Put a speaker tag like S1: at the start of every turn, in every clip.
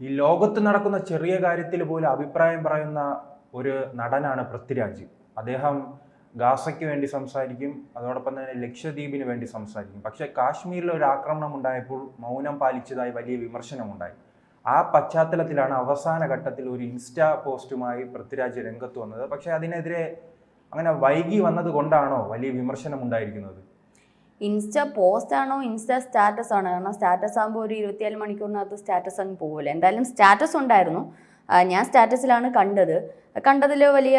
S1: ഈ ലോകത്ത് നടക്കുന്ന ചെറിയ കാര്യത്തിൽ പോലും അഭിപ്രായം പറയുന്ന ഒരു നടനാണ് പൃഥ്വിരാജ്. അദ്ദേഹം ഗാസയ്ക്ക് വേണ്ടി സംസാരിക്കും അതോടൊപ്പം തന്നെ ലക്ഷദ്വീപിന് വേണ്ടി സംസാരിക്കും. പക്ഷേ കാശ്മീരിൽ ഒരു ആക്രമണം ഉണ്ടായപ്പോൾ മൗനം പാലിച്ചതായി വലിയ വിമർശനമുണ്ടായി. ആ പശ്ചാത്തലത്തിലാണ് അവസാന ഘട്ടത്തിൽ ഒരു ഇൻസ്റ്റാ പോസ്റ്റുമായി പൃഥ്വിരാജ് രംഗത്ത് വന്നത്. പക്ഷേ അതിനെതിരെ അങ്ങനെ വൈകി വന്നത് കൊണ്ടാണോ വലിയ വിമർശനം ഉണ്ടായിരിക്കുന്നത്
S2: ഇൻസ്റ്റ പോസ്റ്റ് ആണോ ഇൻസ്റ്റ സ്റ്റാറ്റസ് ആണോ? കാരണം സ്റ്റാറ്റസ് ആകുമ്പോൾ ഒരു ഇരുപത്തിയാൽ മണിക്കൂറിനകത്ത് സ്റ്റാറ്റസ് അങ്ങ് പോകില്ല എന്തായാലും സ്റ്റാറ്റസ് ഉണ്ടായിരുന്നു. ഞാൻ സ്റ്റാറ്റസിലാണ് കണ്ടത്. കണ്ടതിൽ വലിയ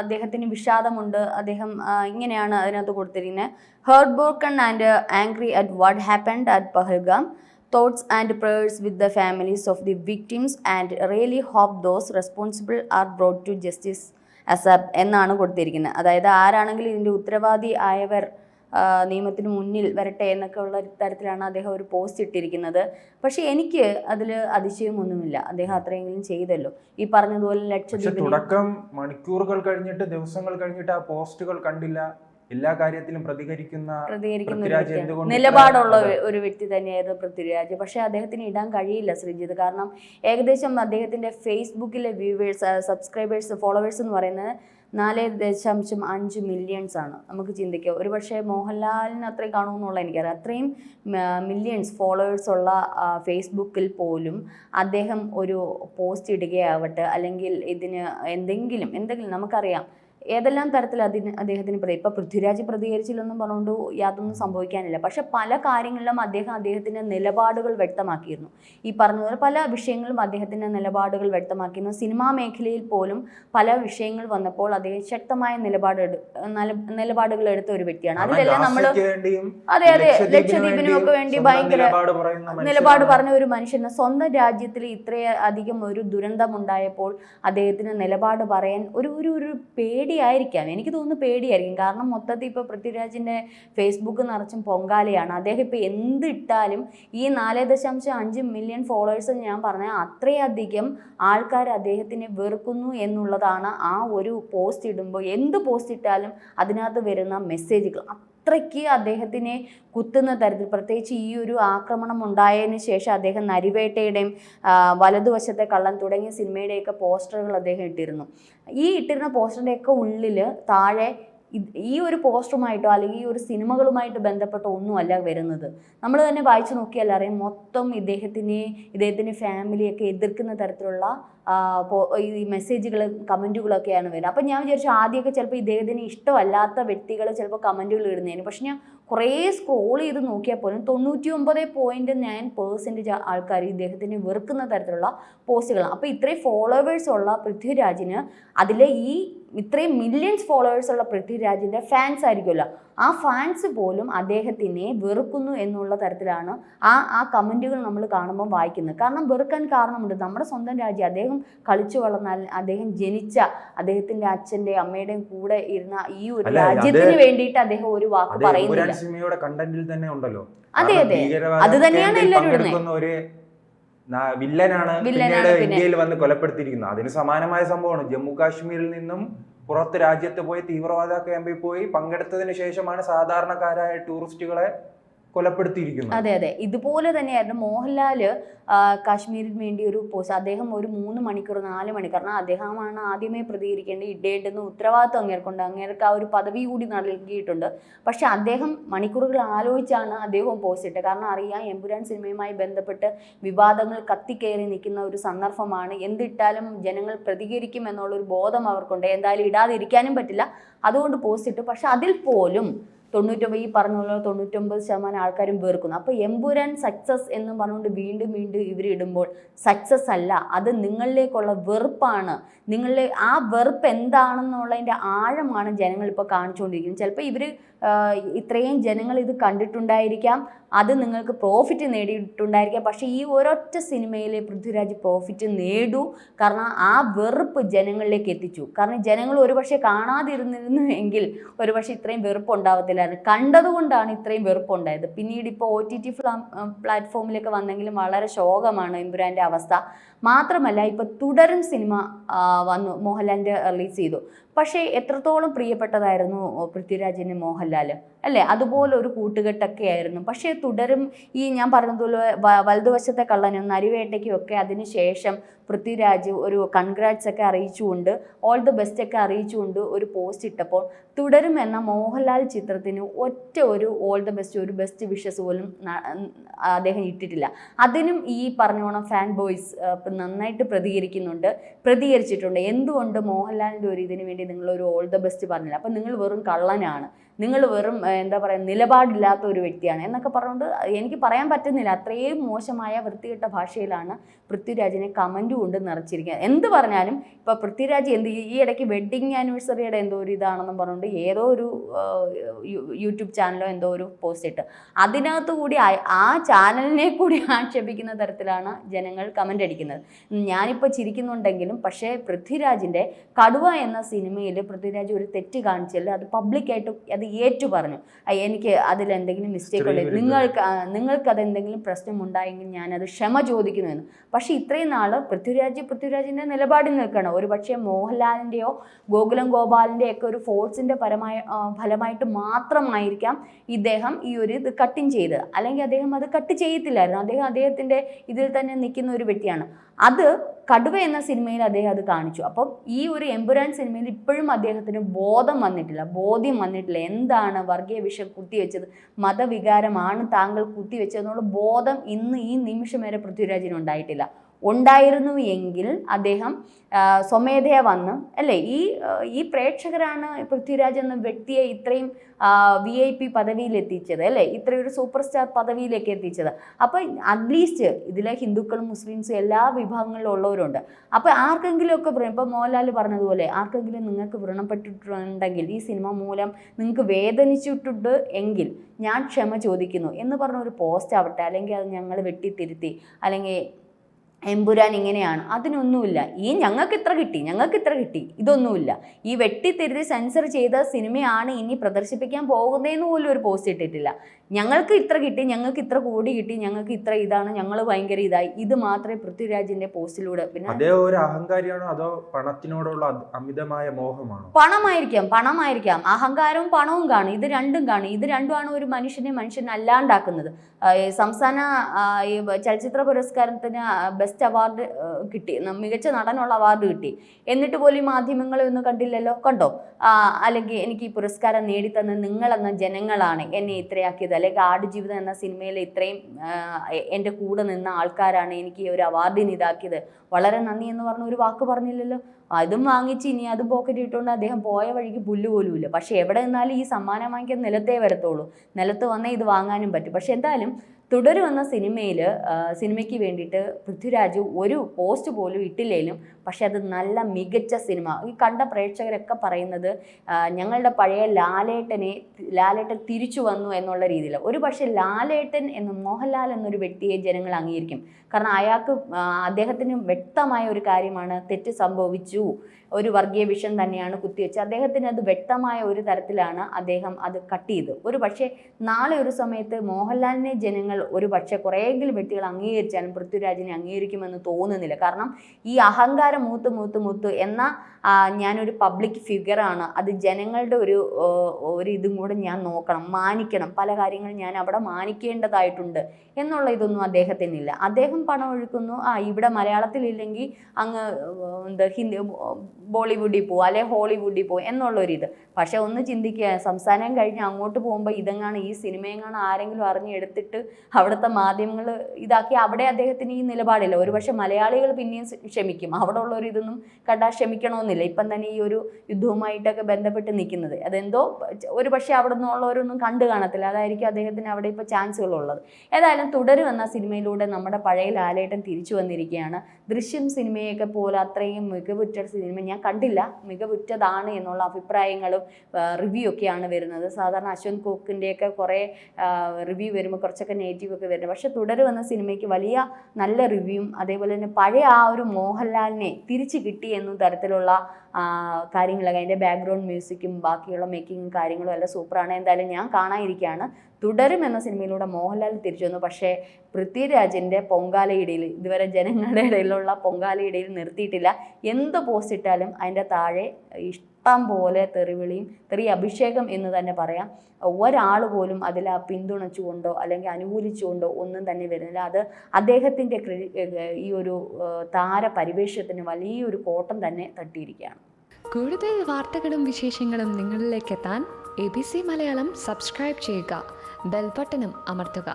S2: അദ്ദേഹത്തിന് വിഷാദമുണ്ട്. അദ്ദേഹം ഇങ്ങനെയാണ് അതിനകത്ത് കൊടുത്തിരിക്കുന്നത്. Heartbroken and angry at what happened at Pahalgam thoughts and prayers with the families of the victims and really hope those responsible are brought to justice ASAP എന്നാണ് കൊടുത്തിരിക്കുന്നത്. അതായത് ആരാണെങ്കിലും ഇതിന്റെ ഉത്തരവാദി ആയവർ നിയമത്തിന് മുന്നിൽ വരട്ടെ എന്നൊക്കെ ഉള്ള തരത്തിലാണ് അദ്ദേഹം ഒരു പോസ്റ്റ് ഇട്ടിരിക്കുന്നത്. പക്ഷേ എനിക്ക് അതിൽ അതിശയമൊന്നുമില്ല. അദ്ദേഹം അത്രയെങ്കിലും ചെയ്തല്ലോ. ഈ പറഞ്ഞതുപോലെ
S1: പക്ഷെ
S2: ലക്ഷദ്വീപിന്
S1: തുടക്കം മണിക്കൂറുകൾ കഴിഞ്ഞിട്ട് ദിവസങ്ങൾ കഴിഞ്ഞിട്ട് ആ പോസ്റ്റുകൾ കണ്ടില്ല. എല്ലാ കാര്യത്തിലും പ്രതികരിക്കുന്ന
S2: നിലപാടുള്ള ഒരു- ഒരു വ്യക്തി തന്നെയായിരുന്നു പൃഥ്വിരാജ്. പക്ഷേ അദ്ദേഹത്തിന് ഇടാൻ കഴിയില്ല ശ്രീജിത്ത്. കാരണം ഏകദേശം അദ്ദേഹത്തിന്റെ ഫേസ്ബുക്കിലെ വ്യൂവേഴ്സ് സബ്സ്ക്രൈബേഴ്സ് ഫോളോവേഴ്സ് എന്ന് പറയുന്നത് നാല് ദശാംശം അഞ്ച് മില്യൺസ് ആണ്. നമുക്ക് ചിന്തിക്കാം. ഒരു പക്ഷേ മോഹൻലാലിന് അത്രയും കാണുമെന്നുള്ള എനിക്കറിയാം. അത്രയും മില്യൺസ് ഫോളോവേഴ്സ് ഉള്ള ഫേസ്ബുക്കിൽ പോലും അദ്ദേഹം ഒരു പോസ്റ്റ് ഇടുകയാവട്ടെ അല്ലെങ്കിൽ ഇതിന് എന്തെങ്കിലും എന്തെങ്കിലും നമുക്കറിയാം. ഏതെല്ലാം തരത്തിൽ അതിന് അദ്ദേഹത്തിന് പ്രതി ഇപ്പം പൃഥ്വിരാജ് പ്രതികരിച്ചില്ലെന്നും പറഞ്ഞുകൊണ്ട് യാതൊന്നും സംഭവിക്കാനില്ല. പക്ഷെ പല കാര്യങ്ങളിലും അദ്ദേഹം അദ്ദേഹത്തിന്റെ നിലപാടുകൾ വ്യക്തമാക്കിയിരുന്നു. ഈ പറഞ്ഞതുപോലെ പല വിഷയങ്ങളും അദ്ദേഹത്തിന്റെ നിലപാടുകൾ വ്യക്തമാക്കിയിരുന്നു. സിനിമാ മേഖലയിൽ പോലും പല വിഷയങ്ങൾ വന്നപ്പോൾ അദ്ദേഹം ശക്തമായ നിലപാട് നിലപാടുകൾ എടുത്ത ഒരു വ്യക്തിയാണ്. അതിലെല്ലാം നമ്മൾ അതെ അതെ
S1: ലക്ഷദ്വീപിന്
S2: ഒക്കെ വേണ്ടി ഭയങ്കര
S1: നിലപാട്.
S2: പറഞ്ഞ ഒരു മനുഷ്യന് സ്വന്തം രാജ്യത്തിൽ ഇത്രയധികം ഒരു ദുരന്തമുണ്ടായപ്പോൾ അദ്ദേഹത്തിന് നിലപാട് പറയാൻ ഒരു ഒരു ഒരു പേടിയായിരിക്കാം. എനിക്ക് തോന്നുന്നു പേടിയായിരിക്കും. കാരണം മൊത്തത്തിൽ ഇപ്പോൾ പൃഥ്വിരാജിന്റെ ഫേസ്ബുക്ക് നിറച്ചും പൊങ്കാലയാണ്. അദ്ദേഹം ഇപ്പോൾ എന്തിട്ടാലും ഈ നാല് ദശാംശം അഞ്ച് മില്യൺ ഫോളോവേഴ്സ് ഞാൻ പറഞ്ഞ അത്രയധികം ആൾക്കാർ അദ്ദേഹത്തിനെ വെറുക്കുന്നു എന്നുള്ളതാണ് ആ ഒരു പോസ്റ്റ് ഇടുമ്പോൾ. എന്ത് പോസ്റ്റ് ഇട്ടാലും അതിനകത്ത് വരുന്ന മെസ്സേജുകൾ അത്രയ്ക്ക് അദ്ദേഹത്തിനെ കുത്തുന്ന തരത്തിൽ. പ്രത്യേകിച്ച് ഈ ഒരു ആക്രമണം ഉണ്ടായതിന് ശേഷം അദ്ദേഹം നരിവേട്ടയുടെയും വലതുവശത്തെ കള്ളൻ തുടങ്ങിയ സിനിമയുടെയൊക്കെ പോസ്റ്ററുകൾ അദ്ദേഹം ഇട്ടിരുന്നു. ഈ ഇട്ടിരുന്ന പോസ്റ്ററിന്റെയൊക്കെ ഉള്ളിൽ താഴെ ഈ ഒരു പോസ്റ്ററുമായിട്ടോ അല്ലെങ്കിൽ ഈ ഒരു സിനിമകളുമായിട്ട് ബന്ധപ്പെട്ട ഒന്നുമല്ല വരുന്നത്. നമ്മൾ തന്നെ വായിച്ചു നോക്കിയാൽ അറിയാം മൊത്തം ഇദ്ദേഹത്തിനെ ഇദ്ദേഹത്തിന്റെ ഫാമിലിയൊക്കെ എതിർക്കുന്ന തരത്തിലുള്ള ഈ മെസ്സേജുകൾ കമന്റുകളൊക്കെയാണ് വരുന്നത്. അപ്പം ഞാൻ വിചാരിച്ചു ആദ്യമൊക്കെ ചിലപ്പോൾ ഇദ്ദേഹത്തിന് ഇഷ്ടമല്ലാത്ത വ്യക്തികൾ ചിലപ്പോൾ കമന്റുകൾ ഇടുന്നതിന് പക്ഷെ ഞാൻ കുറേ സ്ക്രോൾ ചെയ്ത് നോക്കിയാൽ പോലും തൊണ്ണൂറ്റി ഒമ്പത് പോയിന്റ് നയൻ പേഴ്സന്റേജ് ആൾക്കാർ ഇദ്ദേഹത്തിന് വെറുക്കുന്ന തരത്തിലുള്ള പോസ്റ്റുകളാണ്. അപ്പോൾ ഇത്രയും ഫോളോവേഴ്സ് ഉള്ള പൃഥ്വിരാജിന് അതിലെ ഈ ഇത്രയും മില്യൺസ് ഫോളോവേഴ്സ് ഉള്ള പൃഥ്വിരാജിന്റെ ഫാൻസ് ആയിരിക്കുമല്ലോ. ആ ഫാൻസ് പോലും അദ്ദേഹത്തിനെ വെറുക്കുന്നു എന്നുള്ള തരത്തിലാണ് ആ ആ കമന്റുകൾ നമ്മൾ കാണുമ്പോൾ വായിക്കുന്നത്. കാരണം വെറുക്കാൻ കാരണമുണ്ട്. നമ്മുടെ സ്വന്തം രാജ്യം അദ്ദേഹം കളിച്ചു വളർന്ന അദ്ദേഹം ജനിച്ച അദ്ദേഹത്തിന്റെ അച്ഛന്റെ അമ്മയുടെയും കൂടെ ഇരുന്ന ഈ ഒരു രാജ്യത്തിന് വേണ്ടിയിട്ട് അദ്ദേഹം ഒരു വാക്ക് പറയുന്നില്ല
S1: കണ്ടന്റിൽ തന്നെ ഉണ്ടല്ലോ
S2: അതെ, അതെ. അത് തന്നെയാണ് എല്ലാവരും.
S1: ഒരു വില്ലനാണ്
S2: വില്ലനാണ്
S1: പിന്നീട് ഇന്ത്യയിൽ വന്ന് കൊലപ്പെടുത്തിയിരിക്കുന്നത് അതിന് സമാനമായ സംഭവമാണ് ജമ്മു കാശ്മീരിൽ നിന്നും പുറത്ത് രാജ്യത്ത് പോയി തീവ്രവാദ ക്യാമ്പിൽ പോയി പങ്കെടുത്തതിന് ശേഷമാണ് സാധാരണക്കാരായ ടൂറിസ്റ്റുകളെ കൊലപ്പെടുത്തിയിരിക്കുന്നത്.
S2: അതെ അതെ. ഇതുപോലെ തന്നെയായിരുന്നു മോഹൻലാൽ കാശ്മീരിന് വേണ്ടി ഒരു പോസ്റ്റ് അദ്ദേഹം ഒരു മൂന്ന് മണിക്കൂർ നാല് മണിക്കൂർ കാരണം അദ്ദേഹമാണ് ആദ്യമേ പ്രതികരിക്കേണ്ടത് ഇടേണ്ടെന്ന് ഉത്തരവാദിത്വം അങ്ങേർക്കുണ്ട്. അങ്ങേർക്ക് ആ ഒരു പദവി കൂടി നൽകിയിട്ടുണ്ട്. പക്ഷെ അദ്ദേഹം മണിക്കൂറുകൾ ആലോചിച്ചാണ് അദ്ദേഹം പോസ്റ്റ് ഇട്ടത്. കാരണം അറിയാം എമ്പുരാൻ സിനിമയുമായി ബന്ധപ്പെട്ട് വിവാദങ്ങൾ കത്തിക്കയറി നിൽക്കുന്ന ഒരു സന്ദർഭമാണ്. എന്തിട്ടാലും ജനങ്ങൾ പ്രതികരിക്കും എന്നുള്ളൊരു ബോധം അവർക്കുണ്ട്. എന്തായാലും ഇടാതിരിക്കാനും പറ്റില്ല. അതുകൊണ്ട് പോസ്റ്റ് ഇട്ടു. പക്ഷെ അതിൽ പോലും തൊണ്ണൂറ്റൊമ്പത് ഈ പറഞ്ഞ തൊണ്ണൂറ്റൊമ്പത് ശതമാനം ആൾക്കാരും വെറുക്കുന്നു അപ്പോൾ എമ്പുരാൻ സക്സസ് എന്ന് പറഞ്ഞുകൊണ്ട് വീണ്ടും വീണ്ടും ഇവർ ഇടുമ്പോൾ സക്സസ് അല്ല അത് നിങ്ങളിലേക്കുള്ള വെറുപ്പാണ്. നിങ്ങളിലെ ആ വെറുപ്പ് എന്താണെന്നുള്ളതിന്റെ ആഴമാണ് ജനങ്ങൾ ഇപ്പോൾ കാണിച്ചുകൊണ്ടിരിക്കുന്നത്. ചിലപ്പോൾ ഇവർ ഇത്രയും ജനങ്ങൾ ഇത് കണ്ടിട്ടുണ്ടായിരിക്കാം. അത് നിങ്ങൾക്ക് പ്രോഫിറ്റ് നേടിയിട്ടുണ്ടായിരിക്കാം. പക്ഷേ ഈ ഒരൊറ്റ സിനിമയിലെ പൃഥ്വിരാജ് പ്രോഫിറ്റ് നേടൂ. കാരണം ആ വെറുപ്പ് ജനങ്ങളിലേക്ക് എത്തിച്ചു. കാരണം ജനങ്ങൾ ഒരുപക്ഷെ കാണാതിരുന്നിരുന്നു എങ്കിൽ ഒരുപക്ഷെ ഇത്രയും വെറുപ്പ് ഉണ്ടാവത്തില്ലായിരുന്നു കണ്ടതുകൊണ്ടാണ് ഇത്രയും വെറുപ്പുണ്ടായത്. പിന്നീട് ഇപ്പോൾ ഒ ടി ടി പ്ലാറ്റ്ഫോമിലൊക്കെ വന്നെങ്കിലും വളരെ ശോകമാണ് എമ്പുരാന്റെ അവസ്ഥ. മാത്രമല്ല ഇപ്പോൾ തുടരും സിനിമ വന്നു മോഹൻലാലിന്റെ റിലീസ് ചെയ്തു. പക്ഷേ എത്രത്തോളം പ്രിയപ്പെട്ടതായിരുന്നു പൃഥ്വിരാജിന് മോഹൻലാൽ അല്ലേ? അതുപോലെ ഒരു കൂട്ടുകെട്ടൊക്കെ ആയിരുന്നു പക്ഷേ തുടരും ഈ ഞാൻ പറഞ്ഞതുപോലെ വലതുവശത്തെ കള്ളനും നരിവേട്ടയ്ക്കും ഒക്കെ അതിനുശേഷം പൃഥ്വിരാജ് ഒരു കൺഗ്രാറ്റ്സ് ഒക്കെ അറിയിച്ചുകൊണ്ട് ഓൾ ദി ബെസ്റ്റ് ഒക്കെ അറിയിച്ചുകൊണ്ട് ഒരു പോസ്റ്റ് ഇട്ടപ്പോൾ തുടരും എന്ന മോഹൻലാൽ ചിത്രത്തിന് ഒറ്റ ഒരു ഓൾ ദി ബെസ്റ്റ് ഒരു ബെസ്റ്റ് വിഷസ് പോലും അദ്ദേഹം ഇട്ടിട്ടില്ല. അതിനും ഈ പറഞ്ഞോണം ഫാൻ ബോയ്സ് നന്നായിട്ട് പ്രതികരിക്കുന്നുണ്ട് പ്രതികരിച്ചിട്ടുണ്ട്. എന്തുകൊണ്ട് മോഹൻലാലിന്റെ ഒരു ഇതിന് വേണ്ടി നിങ്ങൾ ഒരു ഓൾ ദ ബെസ്റ്റ് പറഞ്ഞില്ല? അപ്പം നിങ്ങൾ വെറും കള്ളനാണ്. നിങ്ങൾ വെറും എന്താ പറയുക നിലപാടില്ലാത്ത ഒരു വ്യക്തിയാണ് എന്നൊക്കെ പറഞ്ഞുകൊണ്ട് എനിക്ക് പറയാൻ പറ്റുന്നില്ല. അത്രയും മോശമായ വൃത്തികെട്ട ഭാഷയിലാണ് പൃഥ്വിരാജിനെ കമന്റ് കൊണ്ട് നിറച്ചിരിക്കുന്നത്. എന്ത് പറഞ്ഞാലും ഇപ്പോൾ പൃഥ്വിരാജ് എന്ത് ഈ- ഇടയ്ക്ക് വെഡ്ഡിങ് ആനിവേഴ്സറിയുടെ എന്തോ ഒരു ഇതാണെന്നും പറഞ്ഞുകൊണ്ട് ഏതോ ഒരു യൂട്യൂബ് ചാനലോ എന്തോ ഒരു പോസ്റ്റ് ഇട്ട്. അതിനകത്ത് കൂടി ആ ചാനലിനെ കൂടി ആക്ഷേപിക്കുന്ന തരത്തിലാണ് ജനങ്ങൾ കമന്റ് അടിക്കുന്നത്. ഞാനിപ്പോൾ ചിരിക്കുന്നുണ്ടെങ്കിലും പക്ഷേ പൃഥ്വിരാജിന്റെ കടുവ എന്ന സിനിമയിൽ പൃഥ്വിരാജ് ഒരു തെറ്റ് കാണിച്ചാൽ അത് പബ്ലിക്കായിട്ട് അത് ഏറ്റു പറഞ്ഞു എനിക്ക് അതിൽ എന്തെങ്കിലും മിസ്റ്റേക്ക്
S1: ഉണ്ടെങ്കിൽ
S2: നിങ്ങൾക്ക് നിങ്ങൾക്ക് അത് എന്തെങ്കിലും പ്രശ്നം ഉണ്ടായെങ്കിൽ ഞാനത് ക്ഷമ ചോദിക്കുന്നു എന്ന്. പക്ഷേ ഇത്രയും നാൾ പൃഥ്വിരാജ് പൃഥ്വിരാജിന്റെ നിലപാടിൽ നിൽക്കണം ഒരു പക്ഷേ മോഹൻലാലിന്റെയോ ഗോകുലം ഗോപാലിന്റെ ഒക്കെ ഒരു ഫോഴ്സിന്റെ പരമായ ഫലമായിട്ട് മാത്രമായിരിക്കാം ഇദ്ദേഹം ഈ ഒരു ഇത് കട്ടിങ് ചെയ്തത്. അല്ലെങ്കിൽ അദ്ദേഹം അത് കട്ട് ചെയ്യത്തില്ലായിരുന്നു. അദ്ദേഹം അദ്ദേഹത്തിന്റെ ഇതിൽ തന്നെ നിൽക്കുന്ന ഒരു വ്യക്തിയാണ്. അത് കടുവ എന്ന സിനിമയിൽ അദ്ദേഹം അത് കാണിച്ചു. അപ്പം ഈ ഒരു എമ്പുരാൻ സിനിമയിൽ ഇപ്പോഴും അദ്ദേഹത്തിന് ബോധം വന്നിട്ടില്ല. ബോധ്യം വന്നിട്ടില്ല. എന്താണ് വർഗീയ വിഷം കുത്തിവെച്ചത്? മതവികാരമാണ് താങ്കൾ കുത്തിവെച്ചതെന്നുള്ള ബോധം ഇന്ന് ഈ നിമിഷം വരെ പൃഥ്വിരാജിന് ഉണ്ടായിട്ടില്ല. ഉണ്ടായിരുന്നു എങ്കിൽ അദ്ദേഹം സ്വമേധയ വന്ന് അല്ലേ? ഈ ഈ പ്രേക്ഷകരാണ് പൃഥ്വിരാജ് എന്ന വ്യക്തിയെ ഇത്രയും വി ഐ പി പദവിയിൽ എത്തിച്ചത് അല്ലേ? ഇത്രയൊരു സൂപ്പർ സ്റ്റാർ പദവിയിലേക്ക് എത്തിച്ചത്. അപ്പോൾ അറ്റ്ലീസ്റ്റ് ഇതിലെ ഹിന്ദുക്കളും മുസ്ലിംസും എല്ലാ വിഭാഗങ്ങളിലും ഉള്ളവരുണ്ട്. അപ്പോൾ ആർക്കെങ്കിലുമൊക്കെ ഒക്കെ ഇപ്പോൾ മോഹൻലാൽ പറഞ്ഞതുപോലെ ആർക്കെങ്കിലും നിങ്ങൾക്ക് വ്രണപ്പെട്ടിട്ടുണ്ടെങ്കിൽ ഈ സിനിമ മൂലം നിങ്ങൾക്ക് വേദനിച്ചിട്ടുണ്ട് എങ്കിൽ ഞാൻ ക്ഷമ ചോദിക്കുന്നു എന്ന് പറഞ്ഞ ഒരു പോസ്റ്റ് ആവട്ടെ അല്ലെങ്കിൽ അത് ഞങ്ങൾ വെട്ടിത്തിരുത്തി അല്ലെങ്കിൽ എമ്പുരാൻ ഇങ്ങനെയാണ്. അതിനൊന്നുമില്ല. ഈ ഞങ്ങൾക്ക് ഇത്ര കിട്ടി ഞങ്ങൾക്ക് ഇത്ര കിട്ടി. ഇതൊന്നുമില്ല. ഈ വെട്ടിത്തിരുതി സെൻസർ ചെയ്ത സിനിമയാണ് ഇനി പ്രദർശിപ്പിക്കാൻ പോകുന്നതെന്ന് പോലും ഒരു പോസ്റ്റ് ഇട്ടിട്ടില്ല. ഞങ്ങൾക്ക് ഇത്ര കിട്ടി ഞങ്ങൾക്ക് ഇത്ര കോടി കിട്ടി ഞങ്ങൾക്ക് ഇത്ര ഇതാണ് ഞങ്ങൾ ഭയങ്കര ഇതായി. ഇത് മാത്രമേ പൃഥ്വിരാജിന്റെ പോസ്റ്റിലൂടെ പിന്നെ
S1: അദ്ദേഹം ഒരു അഹങ്കാരിയാണോ അതോ പണത്തിനോടുള്ള അമിതമായ മോഹമാണോ?
S2: പണമായിരിക്കാം പണമായിരിക്കാം. അഹങ്കാരവും പണവും കാണും. ഇത് രണ്ടും കാണും. ഇത് രണ്ടുമാണ് ഒരു മനുഷ്യനെ മനുഷ്യൻ അല്ലാണ്ടാക്കുന്നത്. സംസ്ഥാന ചലച്ചിത്ര പുരസ്കാരത്തിന് ബെസ്റ്റ് അവാർഡ് കിട്ടി. മികച്ച നടനുള്ള അവാർഡ് കിട്ടി. എന്നിട്ട് പോലും മാധ്യമങ്ങളെ ഒന്നും കണ്ടില്ലല്ലോ? കണ്ടോ? അല്ലെങ്കിൽ എനിക്ക് ഈ പുരസ്കാരം നേടിത്തന്ന നിങ്ങളെന്ന ജനങ്ങളാണ് എന്നെ ഇത്രയാക്കിയത്. അല്ലെങ്കിൽ ആടുജീവിതം എന്ന സിനിമയിൽ ഇത്രയും എന്റെ കൂടെ നിന്ന ആൾക്കാരാണ് എനിക്ക് ഒരു അവാർഡിന് ഇതാക്കിയത്. വളരെ നന്ദി എന്ന് പറഞ്ഞ ഒരു വാക്ക് പറഞ്ഞില്ലല്ലോ. അതും വാങ്ങിച്ച് ഇനി അത് പോക്കറ്റ് ഇട്ടുകൊണ്ട് അദ്ദേഹം പോയ വഴിക്ക് പുല്ല് പോലുമില്ല പക്ഷേ എവിടെ നിന്നാലും ഈ സമ്മാനം വാങ്ങിക്കാൻ നിലത്തേ വരത്തുള്ളൂ. നിലത്ത് വന്നേ ഇത് വാങ്ങാനും പറ്റും. പക്ഷെ എന്തായാലും തുടരും എന്ന സിനിമയിൽ സിനിമയ്ക്ക് വേണ്ടിയിട്ട് പൃഥ്വിരാജ് ഒരു പോസ്റ്റ് പോലും ഇട്ടില്ലേലും പക്ഷേ അത് നല്ല മികച്ച സിനിമ. ഈ കണ്ട പ്രേക്ഷകരൊക്കെ പറയുന്നത് ഞങ്ങളുടെ പഴയ ലാലേട്ടനെ ലാലേട്ടൻ തിരിച്ചു വന്നു എന്നുള്ള രീതിയിൽ ഒരു പക്ഷേ ലാലേട്ടൻ എന്ന് മോഹൻലാൽ എന്നൊരു വ്യക്തിയെ ജനങ്ങൾ അംഗീകരിക്കും. കാരണം അയാൾക്ക് അദ്ദേഹത്തിന് വ്യക്തമായ ഒരു കാര്യമാണ് തെറ്റ് സംഭവിച്ചു. ഒരു വർഗീയ വിഷം തന്നെയാണ് കുത്തിവെച്ച് അദ്ദേഹത്തിന് അത് വ്യക്തമായ ഒരു തരത്തിലാണ് അദ്ദേഹം അത് കട്ട് ചെയ്ത് ഒരു പക്ഷേ നാളെ ഒരു സമയത്ത് മോഹൻലാലിനെ ജനങ്ങൾ ഒരു പക്ഷേ കുറേയെങ്കിലും വ്യക്തികൾ അംഗീകരിച്ചാലും പൃഥ്വിരാജിനെ അംഗീകരിക്കുമെന്ന് തോന്നുന്നില്ല. കാരണം ഈ അഹങ്കാരം മൂത്ത് മൂത്ത് മൂത്ത് എന്ന ഞാനൊരു പബ്ലിക് ഫിഗറാണ് അത് ജനങ്ങളുടെ ഒരു ഒരു ഇതും കൂടെ ഞാൻ നോക്കണം മാനിക്കണം. പല കാര്യങ്ങളും ഞാൻ അവിടെ മാനിക്കേണ്ടതായിട്ടുണ്ട് എന്നുള്ള ഇതൊന്നും അദ്ദേഹത്തിനില്ല അദ്ദേഹം പണം ഒഴുക്കുന്നു. ആ ഇവിടെ മലയാളത്തിലില്ലെങ്കിൽ അങ്ങ് എന്താ ഹിന്ദി ബോളിവുഡിൽ പോകും അല്ലെ ഹോളിവുഡിൽ പോകും എന്നുള്ളൊരിത് പക്ഷേ ഒന്ന് ചിന്തിക്കുക സംസ്ഥാനം കഴിഞ്ഞ് അങ്ങോട്ട് പോകുമ്പോൾ ഇതെങ്ങാണ് ഈ സിനിമയെങ്ങാണ് ആരെങ്കിലും അറിഞ്ഞെടുത്തിട്ട് അവിടുത്തെ മാധ്യമങ്ങൾ ഇതാക്കി. അവിടെ അദ്ദേഹത്തിന് ഈ നിലപാടില്ല. ഒരുപക്ഷെ മലയാളികൾ പിന്നെയും ക്ഷമിക്കും. അവിടെ ഉള്ളവർ ഇതൊന്നും കണ്ടാൽ ക്ഷമിക്കണമെന്നില്ല. ഇപ്പം തന്നെ ഈ ഒരു യുദ്ധവുമായിട്ടൊക്കെ ബന്ധപ്പെട്ട് നിൽക്കുന്നത്. അതെന്തോ ഒരു പക്ഷേ അവിടെ നിന്നുള്ളവരൊന്നും കണ്ടു കാണത്തില്ല. അതായിരിക്കും അദ്ദേഹത്തിന് അവിടെ ഇപ്പോൾ ചാൻസുകളുള്ളത് ഏതായാലും തുടരും എന്ന സിനിമയിലൂടെ നമ്മുടെ പഴയ ലാലേട്ടൻ തിരിച്ചു വന്നിരിക്കുകയാണ്. ദൃശ്യം സിനിമയൊക്കെ പോലെ അത്രയും മികവുറ്റ സിനിമ ഞാൻ കണ്ടില്ല. മികവുറ്റതാണ് എന്നുള്ള അഭിപ്രായങ്ങളും റിവ്യൂ ഒക്കെയാണ് വരുന്നത്. സാധാരണ അശ്വന്ത് കോക്കിന്റെയൊക്കെ കുറേ റിവ്യൂ വരുമ്പോൾ കുറച്ചൊക്കെ നെഗറ്റീവ് ഒക്കെ വരുന്നത്. പക്ഷെ തുടരും എന്ന സിനിമയ്ക്ക് വലിയ നല്ല റിവ്യൂവും അതേപോലെ തന്നെ പഴയ ആ ഒരു മോഹൻലാലിനെ തിരിച്ചു കിട്ടി എന്ന തരത്തിലുള്ള കാര്യങ്ങളൊക്കെ അതിന്റെ ബാക്ക്ഗ്രൗണ്ട് മ്യൂസിക്കും ബാക്കിയുള്ള മേക്കിങ്ങും കാര്യങ്ങളും എല്ലാം സൂപ്പറാണ് എന്തായാലും ഞാൻ കാണാനിരിക്കുകയാണ് തുടരും എന്ന സിനിമയിലൂടെ മോഹൻലാൽ തിരിച്ചു വന്നു. പക്ഷേ പൃഥ്വിരാജിന്റെ പൊങ്കാലയിടയിൽ ഇതുവരെ ജനങ്ങളുടെ ഇടയിലുള്ള പൊങ്കാലയിടയിൽ നിർത്തിയിട്ടില്ല. എന്ത് പോസ്റ്റ് ഇട്ടാലും അതിന്റെ താഴെ ഇഷ്ടം പോലെ തെറിവിളിയും തെറി അഭിഷേകം എന്ന് തന്നെ പറയാം. ഒരാൾ പോലും അതിൽ പിന്തുണച്ചുകൊണ്ടോ അല്ലെങ്കിൽ അനുകൂലിച്ചുകൊണ്ടോ ഒന്നും തന്നെ വരുന്നില്ല. അത് അദ്ദേഹത്തിന്റെ ഈ ഒരു താര പരിവേഷത്തിന് വലിയൊരു കോട്ടം തന്നെ തട്ടിയിരിക്കുകയാണ്.
S3: കൂടുതൽ വാർത്തകളും വിശേഷങ്ങളും നിങ്ങളിലേക്ക് എത്താൻ A B C Malayalam subscribe ചെയ്യുക. ബെൽബട്ടനും അമർത്തുക.